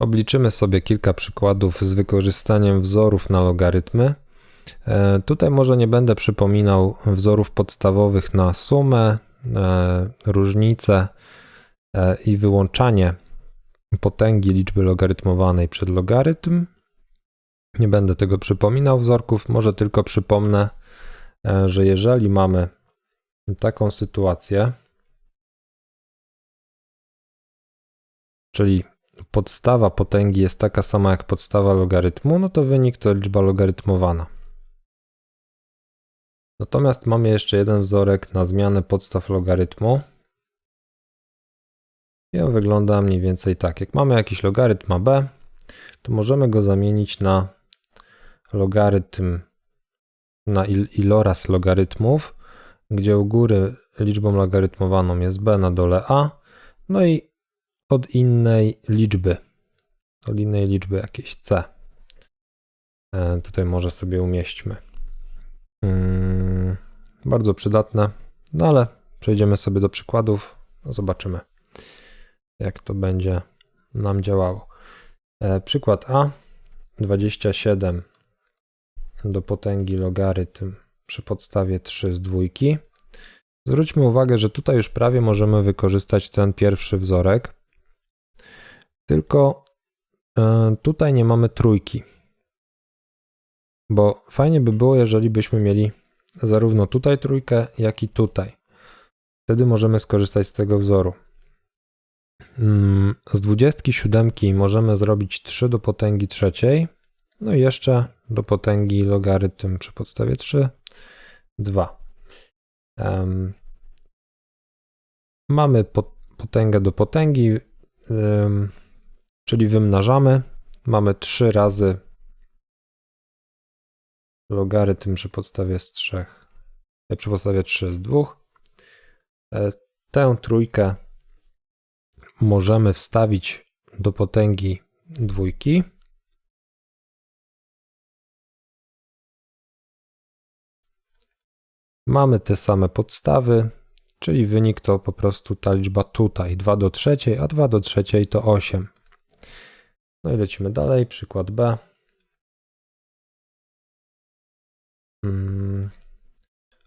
Obliczymy sobie kilka przykładów z wykorzystaniem wzorów na logarytmy. E, Tutaj może nie będę przypominał wzorów podstawowych na sumę, e, różnicę e, i wyłączanie potęgi liczby logarytmowanej przed logarytm. Nie będę tego przypominał wzorków, może tylko przypomnę, że jeżeli mamy taką sytuację, czyli podstawa potęgi jest taka sama jak podstawa logarytmu, no to wynik to liczba logarytmowana. Natomiast mamy jeszcze jeden wzorek na zmianę podstaw logarytmu. I on wygląda mniej więcej tak. Jak mamy jakiś logarytm AB, to możemy go zamienić na logarytm, na il iloraz logarytmów, gdzie u góry liczbą logarytmowaną jest b, na dole a, no i od innej liczby, od innej liczby jakieś c. E, tutaj może sobie umieśćmy. Mm, bardzo przydatne, no ale przejdziemy sobie do przykładów, no zobaczymy jak to będzie nam działało. E, przykład A 27 do potęgi logarytm przy podstawie 3 z dwójki. Zwróćmy uwagę, że tutaj już prawie możemy wykorzystać ten pierwszy wzorek, tylko e, tutaj nie mamy trójki. Bo fajnie by było, jeżeli byśmy mieli zarówno tutaj trójkę, jak i tutaj. Wtedy możemy skorzystać z tego wzoru. Mm, z 27 możemy zrobić 3 do potęgi trzeciej, no i jeszcze do potęgi logarytm przy podstawie 3, 2. Um, mamy potęgę do potęgi, um, czyli wymnażamy. Mamy 3 razy logarytm przy podstawie z 3, e, przy podstawie 3 z 2. E, tę trójkę możemy wstawić do potęgi dwójki. Mamy te same podstawy, czyli wynik to po prostu ta liczba tutaj, 2 do trzeciej, a 2 do trzeciej to 8. No i lecimy dalej, przykład B. Hmm.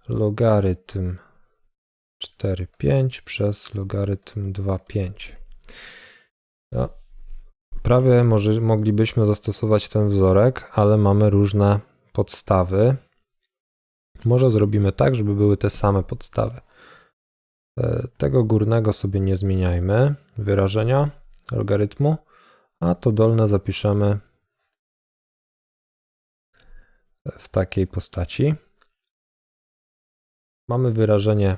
Logarytm 4,5 przez logarytm 2,5. No, prawie może, moglibyśmy zastosować ten wzorek, ale mamy różne podstawy. Może zrobimy tak, żeby były te same podstawy. E, tego górnego sobie nie zmieniajmy, wyrażenia logarytmu, a to dolne zapiszemy w takiej postaci. Mamy wyrażenie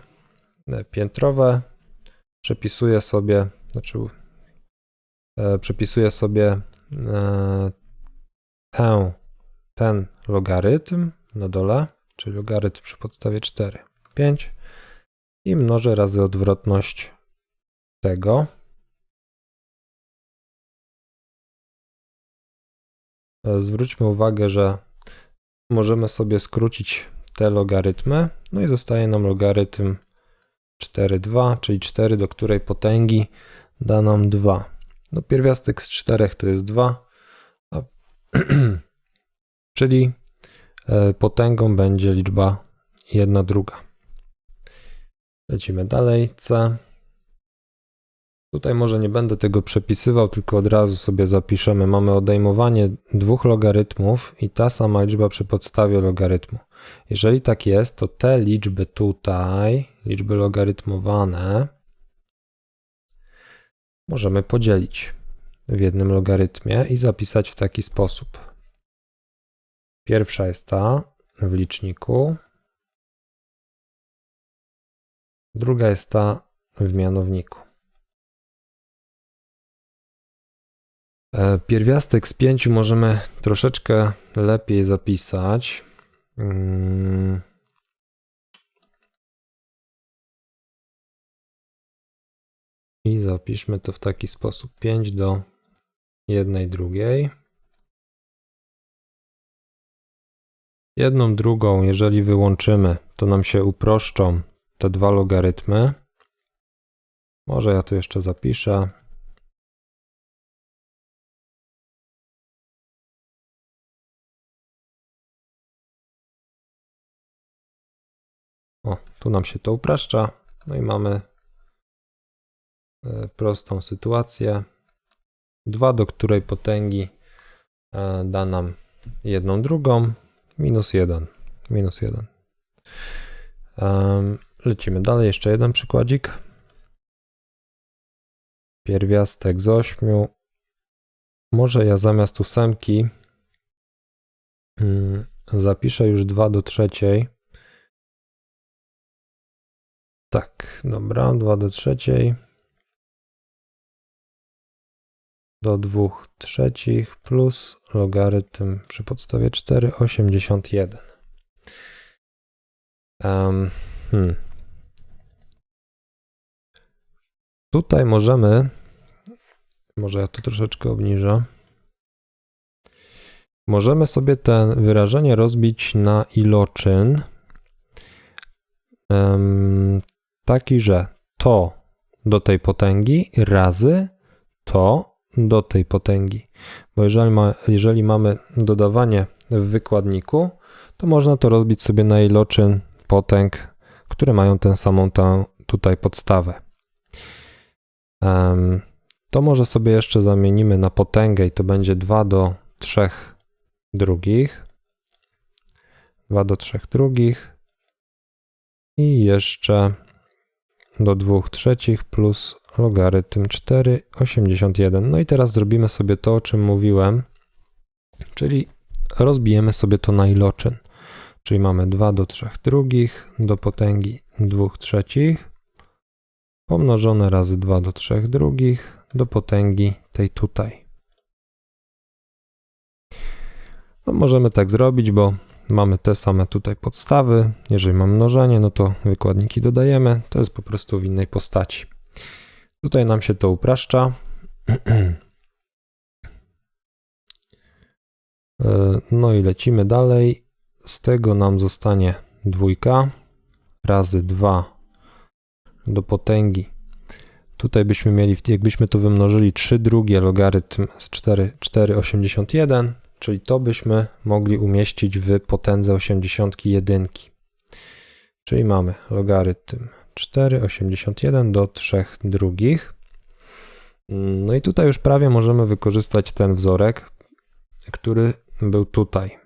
piętrowe. Przepisuję sobie, znaczy e, przepisuję sobie e, ten logarytm na dole, czyli logarytm przy podstawie 4, 5 i mnożę razy odwrotność tego. Zwróćmy uwagę, że możemy sobie skrócić te logarytmy, no i zostaje nam logarytm 4, 2, czyli 4, do której potęgi da nam 2. No pierwiastek z 4 to jest 2, a, czyli e, potęgą będzie liczba 1 druga. Lecimy dalej. C. Tutaj może nie będę tego przepisywał, tylko od razu sobie zapiszemy. Mamy odejmowanie dwóch logarytmów i ta sama liczba przy podstawie logarytmu. Jeżeli tak jest, to te liczby tutaj, liczby logarytmowane, możemy podzielić w jednym logarytmie i zapisać w taki sposób. Pierwsza jest ta w liczniku, druga jest ta w mianowniku. Pierwiastek z pięciu możemy troszeczkę lepiej zapisać. Mm. I zapiszmy to w taki sposób. 5 do jednej drugiej. Jedną drugą, jeżeli wyłączymy, to nam się uproszczą te dwa logarytmy. Może ja tu jeszcze zapiszę. O, tu nam się to upraszcza. No i mamy e, prostą sytuację. 2 do której potęgi e, da nam jedną drugą, minus 1, minus 1. Lecimy dalej, jeszcze jeden przykładzik. Pierwiastek z 8. Może ja zamiast ósemki mm, zapiszę już 2 do trzeciej. Tak, dobra, 2 do trzeciej. Do 2 trzecich plus logarytm przy podstawie 4, 81. Um, hmm. Tutaj możemy, może ja to troszeczkę obniżę. Możemy sobie to wyrażenie rozbić na iloczyn um, taki, że to do tej potęgi razy to do tej potęgi. Bo jeżeli, ma, jeżeli mamy dodawanie w wykładniku, to można to rozbić sobie na iloczyn potęg, które mają tę samą tę tutaj podstawę. Um, to może sobie jeszcze zamienimy na potęgę i to będzie 2 do 3 drugich. 2 do 3 drugich. I jeszcze do 2 trzecich plus logarytm 4, 81. No i teraz zrobimy sobie to, o czym mówiłem, czyli rozbijemy sobie to na iloczyn. Czyli mamy 2 do 3 drugich do potęgi 2 trzecich pomnożone razy 2 do 3 drugich do potęgi tej tutaj. No możemy tak zrobić, bo mamy te same tutaj podstawy. Jeżeli mamy mnożenie, no to wykładniki dodajemy. To jest po prostu w innej postaci. Tutaj nam się to upraszcza. E, no i lecimy dalej. Z tego nam zostanie dwójka razy 2 do potęgi. Tutaj byśmy mieli, jakbyśmy to wymnożyli 3 drugie logarytm z 4, 4,81, czyli to byśmy mogli umieścić w potędze 81. Czyli mamy logarytm 4,81 do 3 drugich. No i tutaj już prawie możemy wykorzystać ten wzorek, który był tutaj.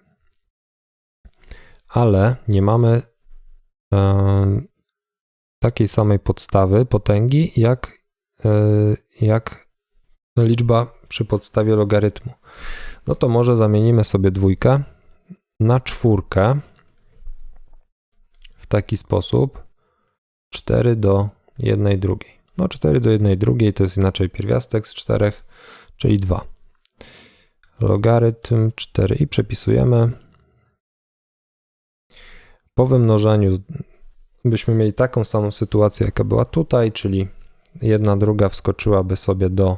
Ale nie mamy takiej samej podstawy, potęgi, jak, e, jak liczba przy podstawie logarytmu. No to może zamienimy sobie dwójkę na czwórkę w taki sposób 4 do 1 drugiej. No 4 do 1 drugiej to jest inaczej pierwiastek z 4, czyli 2. Logarytm 4 i przepisujemy. Po wymnożeniu byśmy mieli taką samą sytuację, jaka była tutaj, czyli jedna druga wskoczyłaby sobie do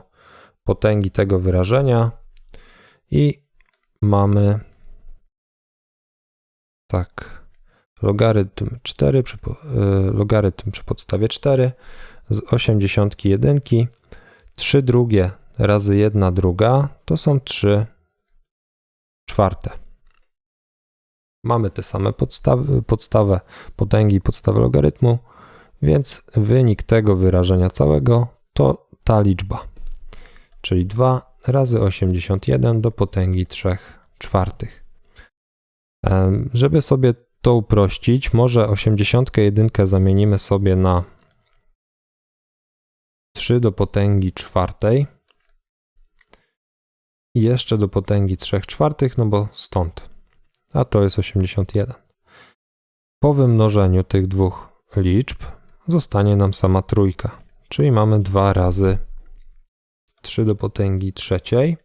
potęgi tego wyrażenia i mamy tak logarytm 4 przy, y, logarytm przy podstawie 4 z 81 3 drugie razy 1 druga to są 3 czwarte. Mamy te same podstawy, podstawę potęgi i podstawę logarytmu, więc wynik tego wyrażenia całego to ta liczba, czyli 2 razy 81 do potęgi 3 czwartych. Żeby sobie to uprościć, może 81 zamienimy sobie na 3 do potęgi czwartej i jeszcze do potęgi 3 czwartych, no bo stąd a to jest 81. Po wymnożeniu tych dwóch liczb zostanie nam sama trójka, czyli mamy 2 razy 3 do potęgi trzeciej.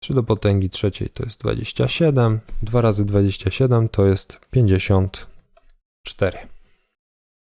3 do potęgi trzeciej to jest 27, 2 razy 27 to jest 54.